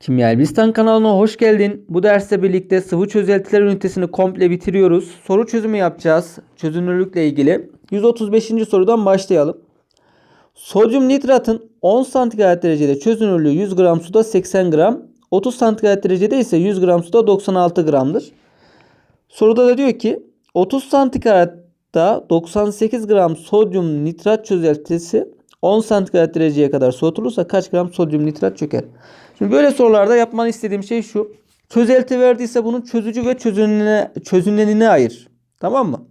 Kimya Elbistan kanalına hoş geldin. Bu derste birlikte sıvı çözeltiler ünitesini komple bitiriyoruz. Soru çözümü yapacağız. Çözünürlükle ilgili. 135. sorudan başlayalım. Sodyum nitratın 10 santigrat derecede çözünürlüğü 100 gram suda 80 gram. 30 santigrat derecede ise 100 gram suda 96 gramdır. Soruda da diyor ki 30 santigratta 98 gram sodyum nitrat çözeltisi 10 santigrat dereceye kadar soğutulursa kaç gram sodyum nitrat çöker? Şimdi böyle sorularda yapmanı istediğim şey şu. Çözelti verdiyse bunun çözücü ve çözünene, çözünenine ayır. Tamam mı?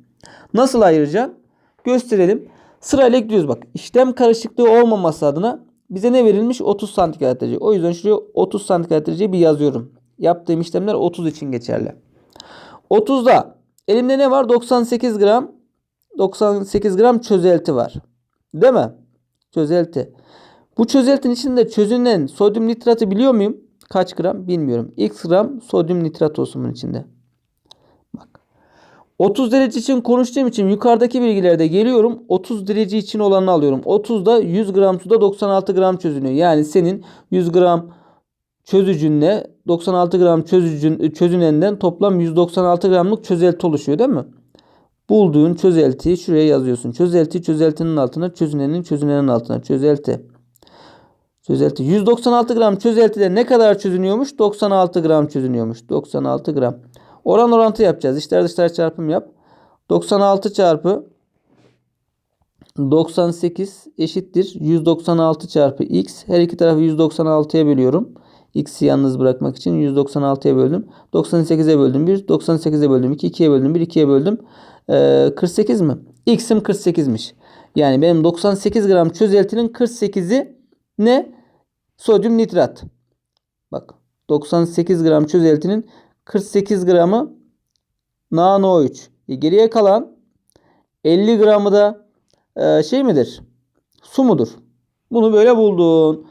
Nasıl ayıracaksın? Gösterelim. Sırayla gidiyoruz bak. İşlem karışıklığı olmaması adına bize ne verilmiş? 30 santigrat derece. O yüzden şuraya 30 santigrat dereceyi bir yazıyorum. Yaptığım işlemler 30 için geçerli. 30'da elimde ne var? 98 gram 98 gram çözelti var. Değil mi? Çözelti. Bu çözeltinin içinde çözünen sodyum nitratı biliyor muyum? Kaç gram? Bilmiyorum. X gram sodyum nitrat olsun bunun içinde. Bak. 30 derece için konuştuğum için yukarıdaki bilgilerde geliyorum. 30 derece için olanı alıyorum. 30'da 100 gram suda 96 gram çözünüyor. Yani senin 100 gram çözücünle 96 gram çözücün, çözünenden toplam 196 gramlık çözelti oluşuyor değil mi? Bulduğun çözeltiyi şuraya yazıyorsun. Çözelti çözeltinin altına, çözünenin çözünenin altına. Çözelti. Çözelti. 196 gram çözeltide ne kadar çözünüyormuş? 96 gram çözünüyormuş. 96 gram. Oran orantı yapacağız. İçler dışlar çarpım yap. 96 çarpı 98 eşittir. 196 çarpı x. Her iki tarafı 196'ya bölüyorum. X'i yalnız bırakmak için 196'ya böldüm. 98'e böldüm 1. 98'e böldüm 2. 2'ye böldüm 1. 2'ye böldüm. Ee, 48 mi? X'im 48'miş. Yani benim 98 gram çözeltinin 48'i ne? Sodyum nitrat. Bak 98 gram çözeltinin 48 gramı NaNO3. E, geriye kalan 50 gramı da e, şey midir? Su mudur? Bunu böyle buldun.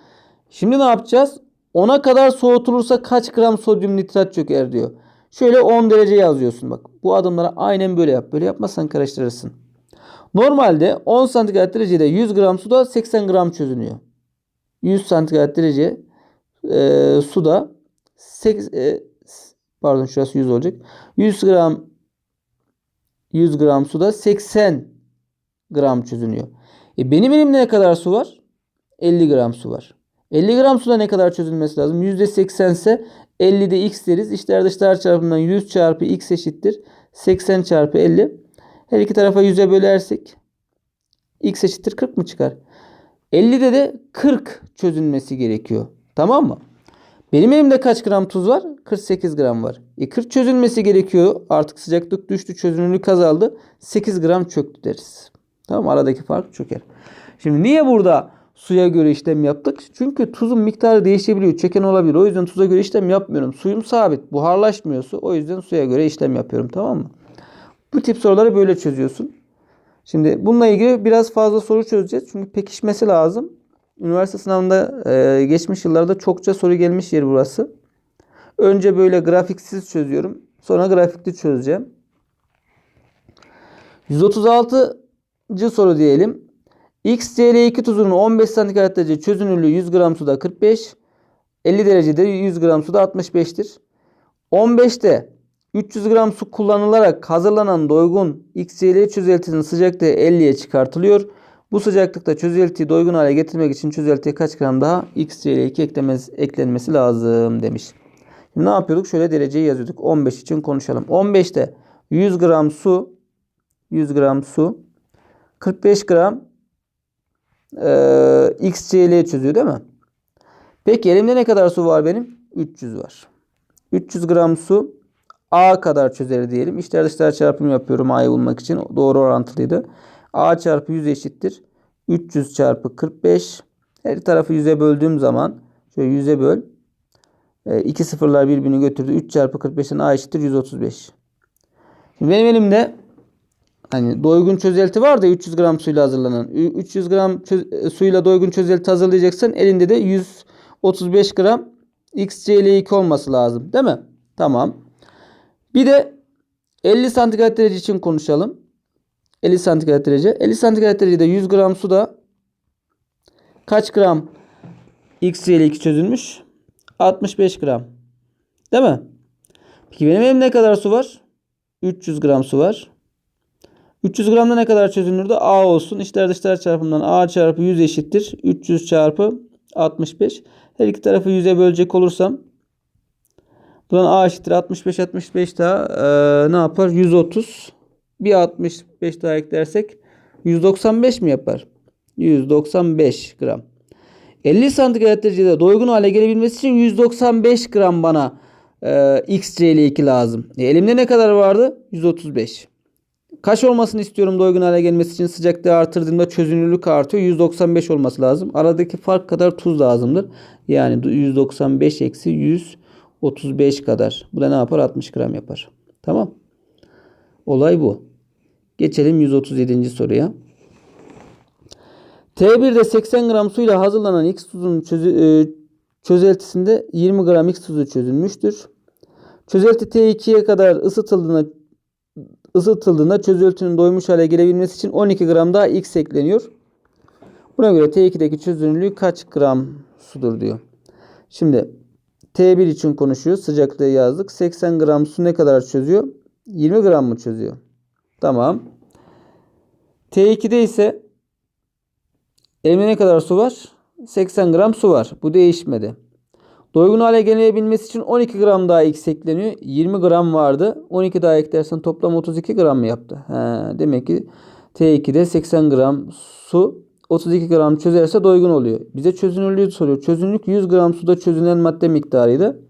Şimdi ne yapacağız? 10'a kadar soğutulursa kaç gram sodyum nitrat çöker diyor. Şöyle 10 derece yazıyorsun bak. Bu adımları aynen böyle yap. Böyle yapmazsan karıştırırsın. Normalde 10 santigrat derecede 100 gram suda 80 gram çözünüyor. 100 santigrat derece e, suda 8, e, pardon şurası 100 olacak. 100 gram 100 gram suda 80 gram çözünüyor. E benim elimde ne kadar su var? 50 gram su var. 50 gram suda ne kadar çözülmesi lazım? %80 ise 50'de x deriz. İçler dışlar çarpımından 100 çarpı x eşittir. 80 çarpı 50. Her iki tarafa 100'e bölersek x eşittir 40 mı çıkar? 50'de de 40 çözülmesi gerekiyor. Tamam mı? Benim elimde kaç gram tuz var? 48 gram var. E 40 çözülmesi gerekiyor. Artık sıcaklık düştü, çözünürlük azaldı. 8 gram çöktü deriz. Tamam Aradaki fark çöker. Şimdi niye burada suya göre işlem yaptık? Çünkü tuzun miktarı değişebiliyor. Çeken olabilir. O yüzden tuza göre işlem yapmıyorum. Suyum sabit. Buharlaşmıyor su. O yüzden suya göre işlem yapıyorum. Tamam mı? Bu tip soruları böyle çözüyorsun. Şimdi bununla ilgili biraz fazla soru çözeceğiz. Çünkü pekişmesi lazım. Üniversite sınavında e, geçmiş yıllarda çokça soru gelmiş yer burası. Önce böyle grafiksiz çözüyorum. Sonra grafikli çözeceğim. 136. soru diyelim. XCl2 tuzunun 15 santigrat derece çözünürlüğü 100 gram suda 45. 50 derecede 100 gram suda 65'tir. 15'te 300 gram su kullanılarak hazırlanan doygun XCl çözeltisinin sıcaklığı 50'ye çıkartılıyor. Bu sıcaklıkta çözeltiyi doygun hale getirmek için çözeltiye kaç gram daha XCl2 eklemez, eklenmesi lazım demiş. Şimdi ne yapıyorduk? Şöyle dereceyi yazıyorduk. 15 için konuşalım. 15'te 100 gram su 100 gram su 45 gram e, XCl çözüyor değil mi? Peki elimde ne kadar su var benim? 300 var. 300 gram su A kadar çözer diyelim. İçler dışlar çarpımı yapıyorum A'yı bulmak için. Doğru orantılıydı. A çarpı 100 eşittir. 300 çarpı 45. Her tarafı 100'e böldüğüm zaman şöyle 100'e böl. E, iki sıfırlar birbirini götürdü. 3 çarpı 45'ten A eşittir 135. Şimdi benim elimde hani doygun çözelti var da 300 gram suyla hazırlanan. 300 gram çöz, suyla doygun çözelti hazırlayacaksan elinde de 135 gram XCl2 olması lazım. Değil mi? Tamam. Bir de 50 santigrat derece için konuşalım. 50 santigrat derece. 50 santigrat derecede 100 gram suda kaç gram XCl2 çözülmüş? 65 gram. Değil mi? Peki benim elimde ne kadar su var? 300 gram su var. 300 gramda ne kadar çözünürlüğü A olsun. İçler dışlar çarpımından A çarpı 100 eşittir. 300 çarpı 65. Her iki tarafı 100'e bölecek olursam buradan A eşittir 65 65 daha eee, ne yapar? 130. Bir 65 daha eklersek 195 mi yapar? 195 gram. 50 santigrat derecede doygun hale gelebilmesi için 195 gram bana e, XC2 lazım. E, elimde ne kadar vardı? 135. Kaç olmasını istiyorum doygun hale gelmesi için sıcaklığı artırdığımda çözünürlük artıyor. 195 olması lazım. Aradaki fark kadar tuz lazımdır. Yani 195 eksi 135 kadar. Bu da ne yapar? 60 gram yapar. Tamam. Olay bu. Geçelim 137. soruya. T1'de 80 gram suyla hazırlanan X tuzunun çözü, e, çözeltisinde 20 gram X tuzu çözülmüştür. Çözelti T2'ye kadar ısıtıldığında ısıtıldığında çözeltinin doymuş hale gelebilmesi için 12 gram daha X ekleniyor. Buna göre T2'deki çözünürlüğü kaç gram sudur diyor. Şimdi T1 için konuşuyor. Sıcaklığı yazdık. 80 gram su ne kadar çözüyor? 20 gram mı çözüyor? Tamam. T2'de ise elimde ne kadar su var? 80 gram su var. Bu değişmedi. Doygun hale gelebilmesi için 12 gram daha X ekleniyor. 20 gram vardı. 12 daha eklersen toplam 32 gram mı yaptı? He, demek ki T2'de 80 gram su 32 gram çözerse doygun oluyor. Bize çözünürlüğü soruyor. Çözünürlük 100 gram suda çözünen madde miktarıydı.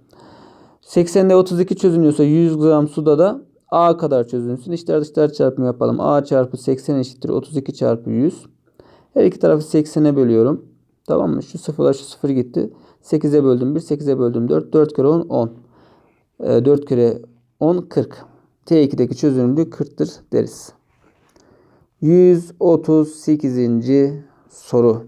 80'de 32 çözünüyorsa 100 gram suda da A kadar çözünsün. İçler dışlar çarpımı yapalım. A çarpı 80 eşittir 32 çarpı 100. Her iki tarafı 80'e bölüyorum. Tamam mı? Şu sıfırla şu sıfır gitti. 8'e böldüm 1, 8'e böldüm 4. 4 kere 10, 10. E, 4 kere 10, 40. T2'deki çözünürlüğü 40'tır deriz. 138. soru.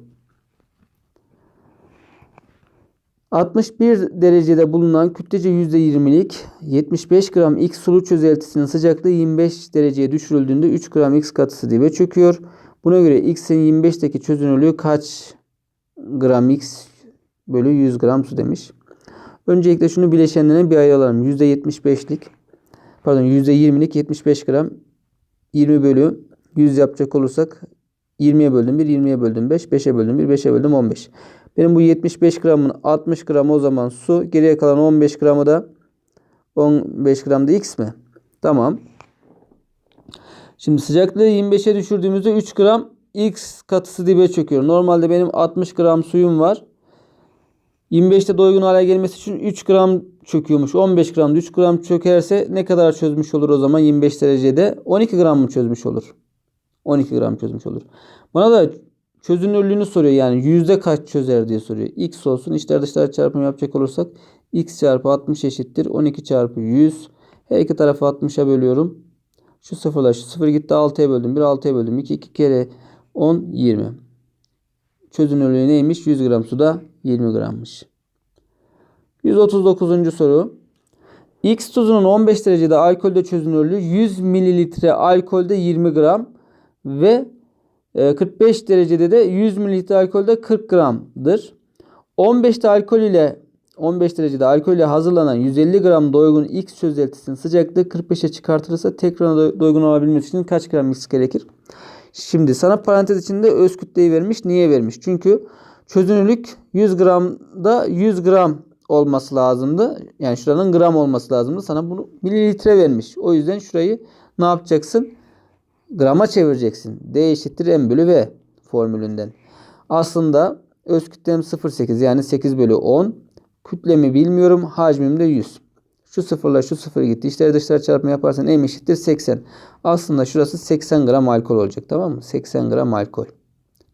61 derecede bulunan kütlece %20'lik 75 gram X sulu çözeltisinin sıcaklığı 25 dereceye düşürüldüğünde 3 gram X katısı dibe çöküyor. Buna göre X'in 25'teki çözünürlüğü kaç gram X bölü 100 gram su demiş. Öncelikle şunu bileşenlerine bir ayıralım. %75'lik pardon %20'lik 75 gram 20 bölü 100 yapacak olursak 20'ye böldüm 1, 20'ye böldüm 5, 5'e böldüm 1, 5'e böldüm 15. Benim bu 75 gramın 60 gramı o zaman su. Geriye kalan 15 gramı da 15 gram da X mi? Tamam. Şimdi sıcaklığı 25'e düşürdüğümüzde 3 gram X katısı dibe çöküyor. Normalde benim 60 gram suyum var. 25'te doygun hale gelmesi için 3 gram çöküyormuş. 15 gram 3 gram çökerse ne kadar çözmüş olur o zaman 25 derecede? 12 gram mı çözmüş olur? 12 gram çözmüş olur. Bana da çözünürlüğünü soruyor yani yüzde kaç çözer diye soruyor. X olsun içler dışlar çarpımı yapacak olursak X çarpı 60 eşittir. 12 çarpı 100. Her iki tarafı 60'a bölüyorum. Şu sıfırla şu sıfır gitti 6'ya böldüm. 1 6'ya böldüm. 2 2 kere 10 20. Çözünürlüğü neymiş? 100 gram suda 20 grammış. 139. soru. X tuzunun 15 derecede alkolde çözünürlüğü 100 mililitre alkolde 20 gram ve 45 e, derecede de 100 mililitre alkolde 40 gramdır. 15'te alkol ile 15 derecede alkol ile hazırlanan 150 gram doygun X çözeltisinin sıcaklığı 45'e çıkartılırsa tekrar doygun olabilmesi için kaç gram X gerekir? Şimdi sana parantez içinde öz kütleyi vermiş. Niye vermiş? Çünkü çözünürlük 100 gramda 100 gram olması lazımdı. Yani şuranın gram olması lazımdı. Sana bunu mililitre vermiş. O yüzden şurayı ne yapacaksın? Grama çevireceksin. D eşittir M bölü V formülünden. Aslında öz kütlem 0,8 yani 8 bölü 10. Kütlemi bilmiyorum. Hacmim de 100. Şu sıfırla şu sıfır gitti. İçleri dışlar çarpımı yaparsan M eşittir 80. Aslında şurası 80 gram alkol olacak. Tamam mı? 80 gram alkol.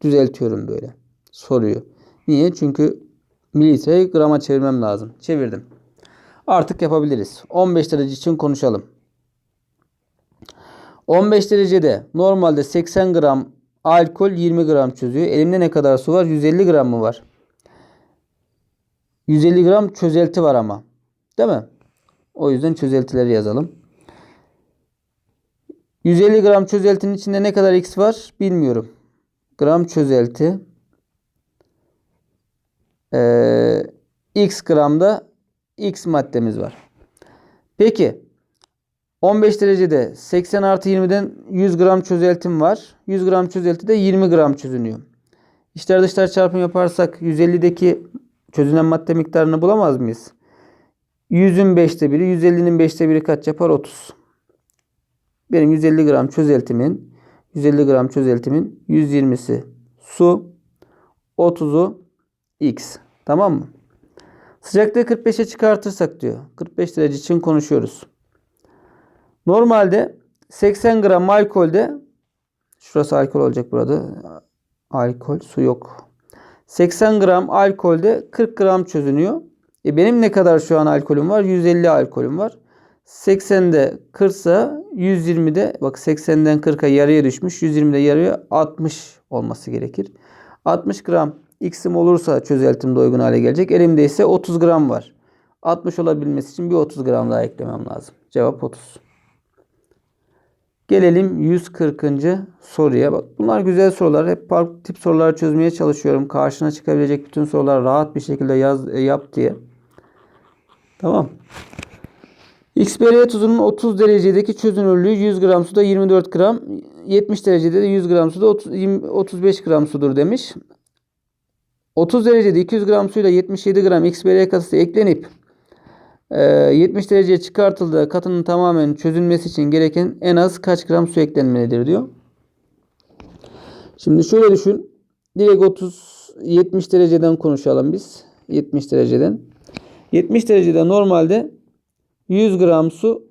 Düzeltiyorum böyle. Soruyor. Niye? Çünkü mililitreyi grama çevirmem lazım. Çevirdim. Artık yapabiliriz. 15 derece için konuşalım. 15 derecede normalde 80 gram alkol 20 gram çözüyor. Elimde ne kadar su var? 150 gram mı var? 150 gram çözelti var ama. Değil mi? O yüzden çözeltileri yazalım. 150 gram çözeltinin içinde ne kadar X var bilmiyorum. Gram çözelti. Ee, X gramda X maddemiz var. Peki 15 derecede 80 artı 20'den 100 gram çözeltim var. 100 gram çözeltide 20 gram çözünüyor. İçler dışlar çarpım yaparsak 150'deki çözünen madde miktarını bulamaz mıyız? 100'ün 5'te biri, 150'nin 5'te biri kaç yapar? 30. Benim 150 gram çözeltimin 150 gram çözeltimin 120'si su, 30'u X. Tamam mı? Sıcaklığı 45'e çıkartırsak diyor. 45 derece için konuşuyoruz. Normalde 80 gram alkolde şurası alkol olacak burada. Alkol su yok. 80 gram alkolde 40 gram çözünüyor. E benim ne kadar şu an alkolüm var? 150 alkolüm var. 80'de 40 ise 120'de bak 80'den 40'a yarıya düşmüş. 120'de yarıya 60 olması gerekir. 60 gram x'im olursa çözeltim de uygun hale gelecek. Elimde ise 30 gram var. 60 olabilmesi için bir 30 gram daha eklemem lazım. Cevap 30. Gelelim 140. soruya. Bak bunlar güzel sorular. Hep farklı tip sorular çözmeye çalışıyorum. Karşına çıkabilecek bütün sorular rahat bir şekilde yaz e, yap diye. Tamam. XBR tuzunun 30 derecedeki çözünürlüğü 100 gram suda 24 gram, 70 derecede de 100 gram suda 30, 20 35 gram sudur demiş. 30 derecede 200 gram suyla 77 gram XBR katısı eklenip 70 dereceye çıkartıldığı katının tamamen çözülmesi için gereken en az kaç gram su eklenmelidir diyor. Şimdi şöyle düşün. Direkt 30 70 dereceden konuşalım biz. 70 dereceden. 70 derecede normalde 100 gram su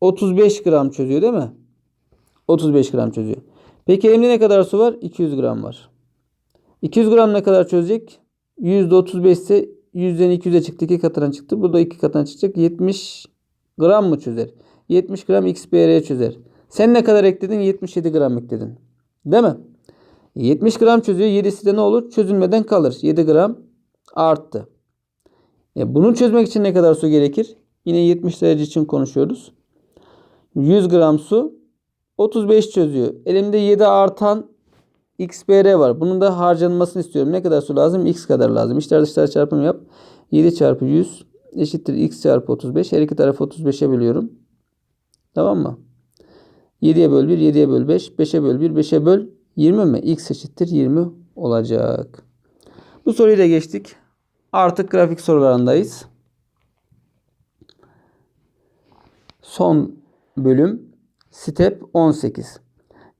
35 gram çözüyor değil mi? 35 gram çözüyor. Peki elimde ne kadar su var? 200 gram var. 200 gram ne kadar çözecek? %35 ise 100'den 200'e çıktı. 2 katına çıktı. Burada 2 katına çıkacak. 70 gram mı çözer? 70 gram XBR'ye çözer. Sen ne kadar ekledin? 77 gram ekledin. Değil mi? 70 gram çözüyor. 7'si de ne olur? Çözülmeden kalır. 7 gram arttı. E bunu çözmek için ne kadar su gerekir? Yine 70 derece için konuşuyoruz. 100 gram su 35 çözüyor. Elimde 7 artan XBR var. Bunun da harcanmasını istiyorum. Ne kadar su lazım? X kadar lazım. İçler dışlar çarpımı yap. 7 çarpı 100 eşittir X çarpı 35. Her iki tarafı 35'e bölüyorum. Tamam mı? 7'ye böl 1, 7'ye böl 5. 5'e böl 1, 5'e böl 20 mi? X eşittir 20 olacak. Bu soruyu da geçtik. Artık grafik sorularındayız. Son bölüm step 18.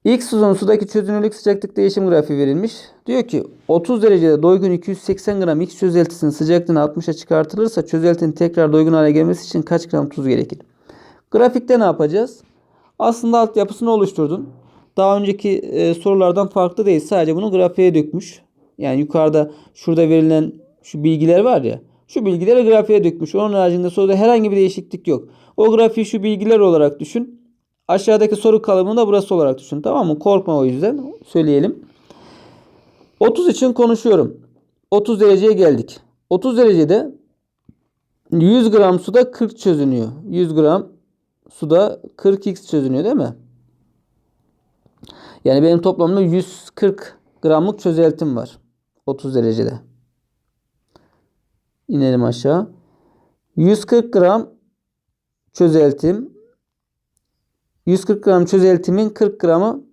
X uzun sudaki çözünürlük sıcaklık değişim grafiği verilmiş. Diyor ki 30 derecede doygun 280 gram X çözeltisinin sıcaklığını 60'a çıkartılırsa çözeltinin tekrar doygun hale gelmesi için kaç gram tuz gerekir? Grafikte ne yapacağız? Aslında altyapısını oluşturdun. Daha önceki e, sorulardan farklı değil. Sadece bunu grafiğe dökmüş. Yani yukarıda şurada verilen şu bilgiler var ya. Şu bilgileri grafiğe dökmüş. Onun haricinde soruda herhangi bir değişiklik yok. O grafiği şu bilgiler olarak düşün. Aşağıdaki soru kalıbını da burası olarak düşün. Tamam mı? Korkma o yüzden. Söyleyelim. 30 için konuşuyorum. 30 dereceye geldik. 30 derecede 100 gram suda 40 çözünüyor. 100 gram suda 40x çözünüyor değil mi? Yani benim toplamda 140 gramlık çözeltim var. 30 derecede. İnelim aşağı. 140 gram çözeltim 140 gram çözeltimin 40 gramı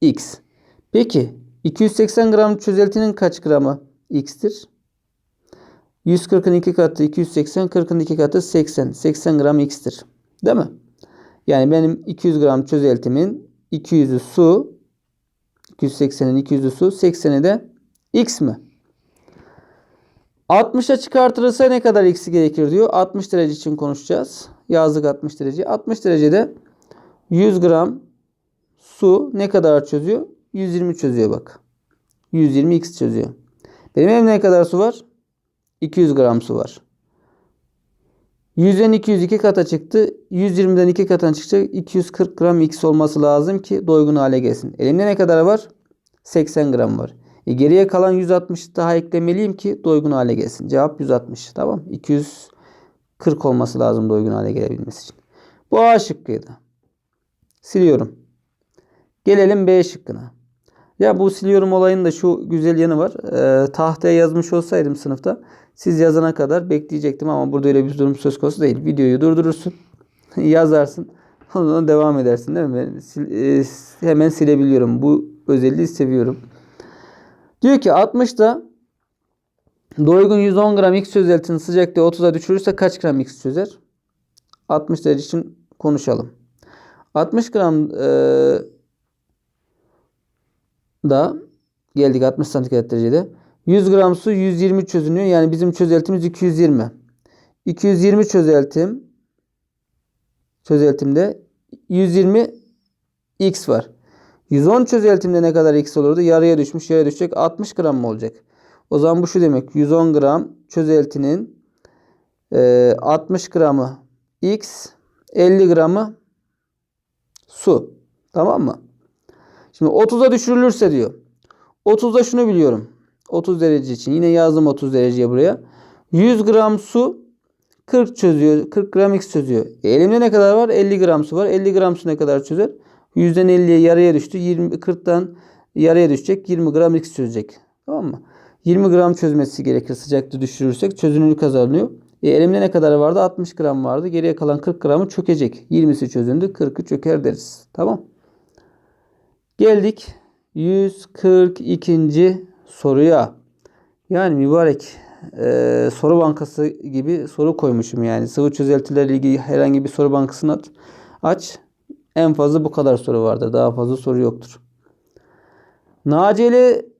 X. Peki 280 gram çözeltinin kaç gramı X'tir? 140'ın 2 katı 280, 40'ın 2 katı 80. 80 gram X'tir. Değil mi? Yani benim 200 gram çözeltimin 200'ü su, 280'in 200'ü su, 80'i de X mi? 60'a çıkartılırsa ne kadar X'i gerekir diyor. 60 derece için konuşacağız. Yazdık 60 derece. 60 derecede 100 gram su ne kadar çözüyor? 120 çözüyor bak. 120 x çözüyor. Benim elimde ne kadar su var? 200 gram su var. 100'den 200 2 kata çıktı. 120'den 2 katına çıkacak. 240 gram x olması lazım ki doygun hale gelsin. Elimde ne kadar var? 80 gram var. E geriye kalan 160 daha eklemeliyim ki doygun hale gelsin. Cevap 160. Tamam. 240 olması lazım doygun hale gelebilmesi için. Bu A şıkkıydı. Siliyorum. Gelelim B şıkkına. Ya bu siliyorum olayının da şu güzel yanı var. Ee, tahtaya yazmış olsaydım sınıfta Siz yazana kadar bekleyecektim ama burada öyle bir durum söz konusu değil. Videoyu durdurursun. yazarsın. Ondan devam edersin değil mi? Ben sil- e, hemen silebiliyorum. Bu özelliği seviyorum. Diyor ki 60'da doygun 110 gram X çözeltinin sıcaklığı 30'a düşürürse kaç gram X çözer? 60 derece için konuşalım. 60 gram e, da geldik 60 santigrat derecede. 100 gram su 120 çözünüyor. Yani bizim çözeltimiz 220. 220 çözeltim çözeltimde 120 x var. 110 çözeltimde ne kadar x olurdu? Yarıya düşmüş. Yarıya düşecek. 60 gram mı olacak? O zaman bu şu demek. 110 gram çözeltinin e, 60 gramı x 50 gramı su. Tamam mı? Şimdi 30'a düşürülürse diyor. 30'da şunu biliyorum. 30 derece için. Yine yazdım 30 dereceye buraya. 100 gram su 40 çözüyor. 40 gram x çözüyor. E, elimde ne kadar var? 50 gram su var. 50 gram su ne kadar çözer? 100'den 50'ye yarıya düştü. 20 40'tan yarıya düşecek. 20 gram x çözecek. Tamam mı? 20 gram çözmesi gerekir. Sıcaklığı düşürürsek çözünürlük kazanıyor. E, elimde ne kadar vardı? 60 gram vardı. Geriye kalan 40 gramı çökecek. 20'si çözündü. 40'ı çöker deriz. Tamam. Geldik 142. soruya. Yani mübarek e, soru bankası gibi soru koymuşum yani. Sıvı çözeltilerle ilgili herhangi bir soru bankasını at, aç. En fazla bu kadar soru vardır. Daha fazla soru yoktur. Naciye'nin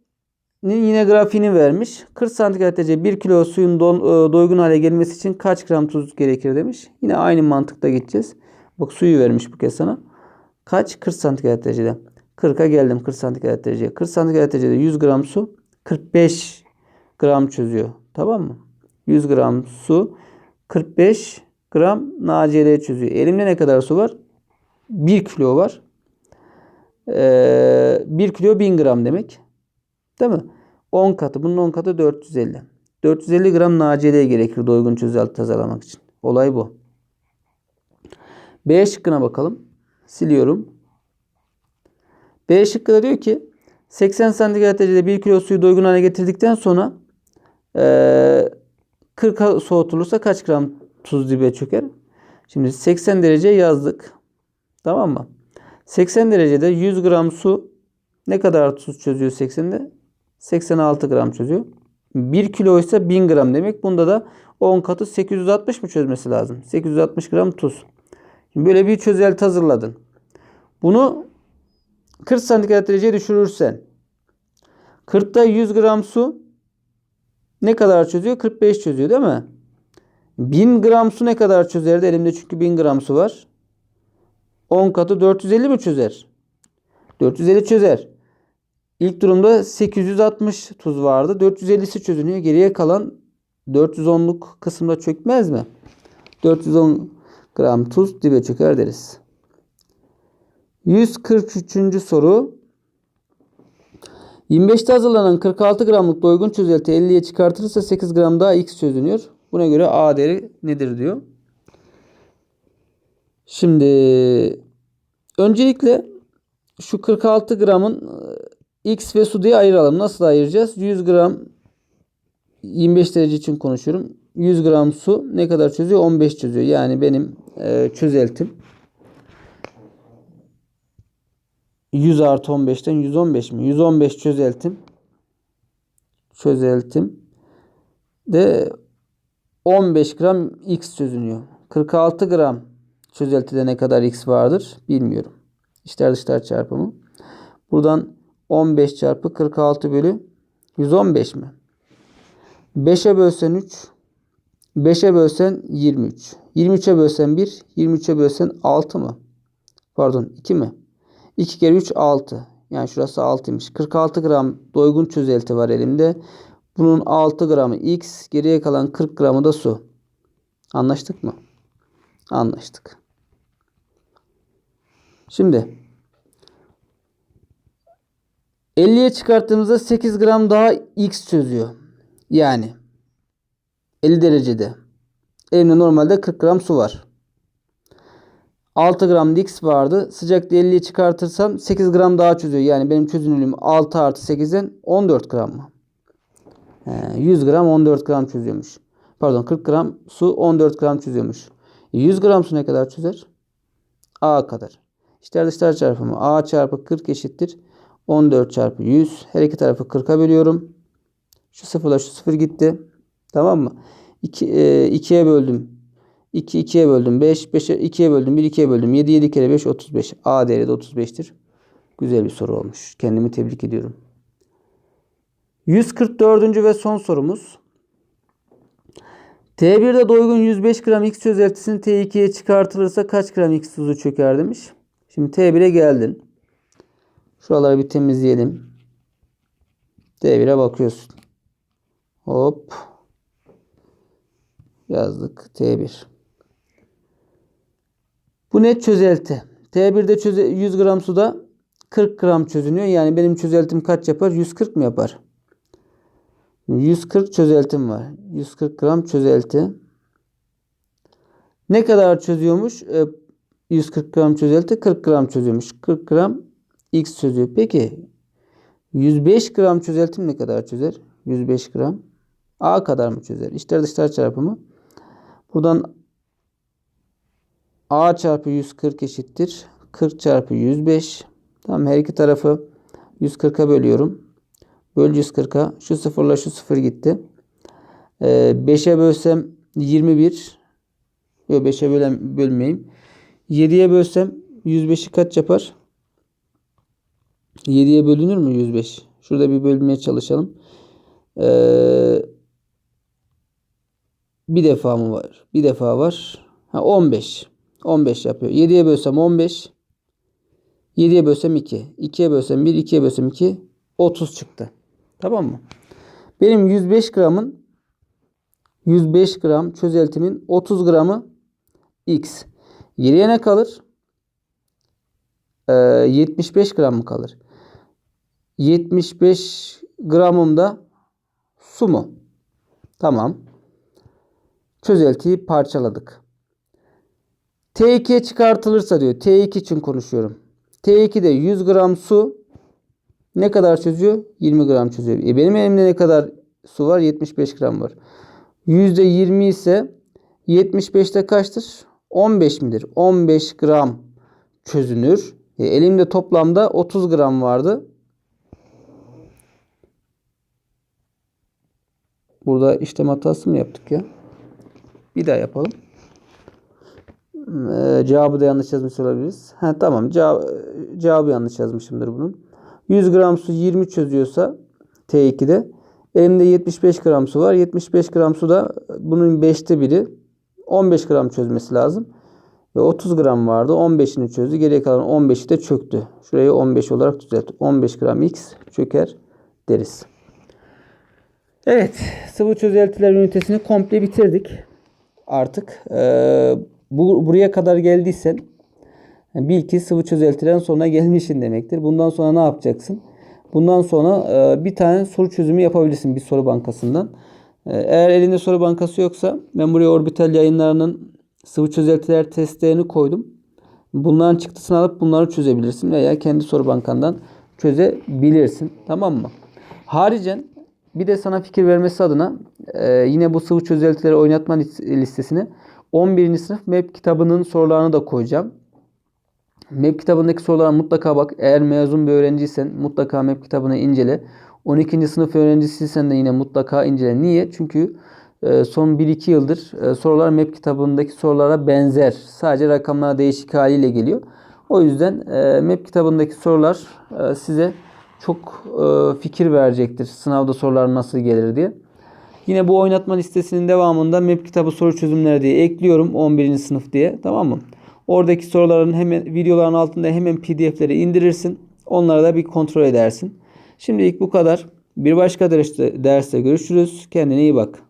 yine grafiğini vermiş. 40 santigrat derece 1 kilo suyun don, e, doygun hale gelmesi için kaç gram tuz gerekir demiş. Yine aynı mantıkta gideceğiz. Bak suyu vermiş bu kez sana. Kaç? 40 santigrat derecede. 40'a geldim 40 santigrat dereceye. 40 santigrat derecede 100 gram su 45 gram çözüyor. Tamam mı? 100 gram su 45 gram NaCl çözüyor. Elimde ne kadar su var? 1 kilo var. Ee, 1 kilo 1000 gram demek. Değil mi? 10 katı. Bunun 10 katı 450. 450 gram NaCl gerekir doygun çözelti hazırlamak için. Olay bu. B şıkkına bakalım. Siliyorum. B şıkkı diyor ki 80 santigrat derecede 1 kilo suyu doygun hale getirdikten sonra ee, 40'a soğutulursa kaç gram tuz dibe çöker? Şimdi 80 derece yazdık. Tamam mı? 80 derecede 100 gram su ne kadar tuz çözüyor 80'de? 86 gram çözüyor. 1 kilo ise 1000 gram demek. Bunda da 10 katı 860 mı çözmesi lazım? 860 gram tuz. Şimdi böyle bir çözelti hazırladın. Bunu 40 santigrat dereceye düşürürsen 40'ta 100 gram su ne kadar çözüyor? 45 çözüyor değil mi? 1000 gram su ne kadar çözerdi? Elimde çünkü 1000 gram su var. 10 katı 450 mi çözer? 450 çözer. İlk durumda 860 tuz vardı. 450'si çözünüyor. Geriye kalan 410'luk kısımda çökmez mi? 410 gram tuz dibe çöker deriz. 143. soru. 25'te hazırlanan 46 gramlık doygun çözelti 50'ye çıkartılırsa 8 gram daha X çözünüyor. Buna göre A değeri nedir diyor. Şimdi öncelikle şu 46 gramın X ve su diye ayıralım. Nasıl ayıracağız? 100 gram 25 derece için konuşuyorum. 100 gram su ne kadar çözüyor? 15 çözüyor. Yani benim e, çözeltim 100 artı 15'ten 115 mi? 115 çözeltim. Çözeltim. De 15 gram X çözünüyor. 46 gram çözeltide ne kadar X vardır bilmiyorum. İçler dışlar çarpımı. Buradan 15 çarpı 46 bölü 115 mi? 5'e bölsen 3. 5'e bölsen 23. 23'e bölsen 1. 23'e bölsen 6 mı? Pardon 2 mi? 2 kere 3 6. Yani şurası 6'ymış. 46 gram doygun çözelti var elimde. Bunun 6 gramı X. Geriye kalan 40 gramı da su. Anlaştık mı? Anlaştık. Şimdi 50'ye çıkarttığımızda 8 gram daha X çözüyor. Yani 50 derecede. Elimde normalde 40 gram su var. 6 gram X vardı. Sıcaklığı 50'ye çıkartırsam 8 gram daha çözüyor. Yani benim çözünürlüğüm 6 artı 8'den 14 gram mı? He, 100 gram 14 gram çözüyormuş. Pardon 40 gram su 14 gram çözüyormuş. 100 gram su ne kadar çözer? A kadar. İçler dışlar çarpımı A çarpı 40 eşittir. 14 çarpı 100. Her iki tarafı 40'a bölüyorum. Şu sıfırla şu sıfır gitti. Tamam mı? 2, e, 2'ye böldüm. 2 2'ye böldüm. 5 5'e 2'ye böldüm. 1 2'ye böldüm. 7 7 kere 5 35. A değeri de 35'tir. Güzel bir soru olmuş. Kendimi tebrik ediyorum. 144. ve son sorumuz. T1'de doygun 105 gram X çözeltisinin T2'ye çıkartılırsa kaç gram X tuzu çöker demiş. Şimdi T1'e geldin. Şuraları bir temizleyelim. T1'e bakıyorsun. Hop. Yazdık T1. Bu net çözelti. T1'de çöze 100 gram suda 40 gram çözünüyor. Yani benim çözeltim kaç yapar? 140 mı yapar? 140 çözeltim var. 140 gram çözelti. Ne kadar çözüyormuş? Ee, 140 gram çözelti 40 gram çözüyormuş. 40 gram X çözüyor. Peki 105 gram çözeltim ne kadar çözer? 105 gram. A kadar mı çözer? İçler dışlar çarpımı. Buradan A çarpı 140 eşittir. 40 çarpı 105. Tamam her iki tarafı 140'a bölüyorum. Böl 140'a. Şu sıfırla şu sıfır gitti. Ee, 5'e bölsem 21. Yok 5'e bölem, bölmeyeyim. 7'ye bölsem 105'i kaç yapar? 7'ye bölünür mü 105? Şurada bir bölmeye çalışalım. Ee, bir defa mı var? Bir defa var. Ha, 15. 15 yapıyor. 7'ye bölsem 15. 7'ye bölsem 2. 2'ye bölsem 1. 2'ye bölsem 2. 30 çıktı. Tamam mı? Benim 105 gramın 105 gram çözeltimin 30 gramı X. Geriye ne kalır? Ee, 75 gram mı kalır? 75 gramımda su mu? Tamam. Çözeltiyi parçaladık. T2'ye çıkartılırsa diyor. T2 için konuşuyorum. T2'de 100 gram su ne kadar çözüyor? 20 gram çözüyor. E benim elimde ne kadar su var? 75 gram var. %20 ise 75'te kaçtır? 15 midir? 15 gram çözünür. E elimde toplamda 30 gram vardı. Burada işlem hatası mı yaptık ya? Bir daha yapalım. Ee, cevabı da yanlış yazmış olabiliriz. Ha, tamam. Cevabı, cevabı yanlış yazmışımdır bunun. 100 gram su 20 çözüyorsa T2'de elimde 75 gram su var. 75 gram su da bunun 5'te biri 15 gram çözmesi lazım. Ve 30 gram vardı. 15'ini çözdü. Geriye kalan 15'i de çöktü. Şurayı 15 olarak düzelt. 15 gram X çöker deriz. Evet. Sıvı çözeltiler ünitesini komple bitirdik. Artık ee, bu, buraya kadar geldiysen bil ki sıvı çözeltilerin sonuna gelmişsin demektir. Bundan sonra ne yapacaksın? Bundan sonra e, bir tane soru çözümü yapabilirsin bir soru bankasından. E, eğer elinde soru bankası yoksa ben buraya orbital yayınlarının sıvı çözeltiler testlerini koydum. Bunların çıktısını alıp bunları çözebilirsin veya kendi soru bankandan çözebilirsin. Tamam mı? Haricen bir de sana fikir vermesi adına e, yine bu sıvı çözeltileri oynatma listesine 11. sınıf MEP kitabının sorularını da koyacağım. MEP kitabındaki sorulara mutlaka bak. Eğer mezun bir öğrenciysen mutlaka MEP kitabını incele. 12. sınıf öğrencisiysen de yine mutlaka incele. Niye? Çünkü e, son 1-2 yıldır e, sorular MEP kitabındaki sorulara benzer. Sadece rakamlar değişik haliyle geliyor. O yüzden e, MEP kitabındaki sorular size çok fikir verecektir. Sınavda sorular nasıl gelir diye. Yine bu oynatma listesinin devamında MEP kitabı soru çözümleri diye ekliyorum 11. sınıf diye. Tamam mı? Oradaki soruların hemen videoların altında hemen pdf'leri indirirsin. Onları da bir kontrol edersin. Şimdilik bu kadar. Bir başka derste görüşürüz. Kendine iyi bak.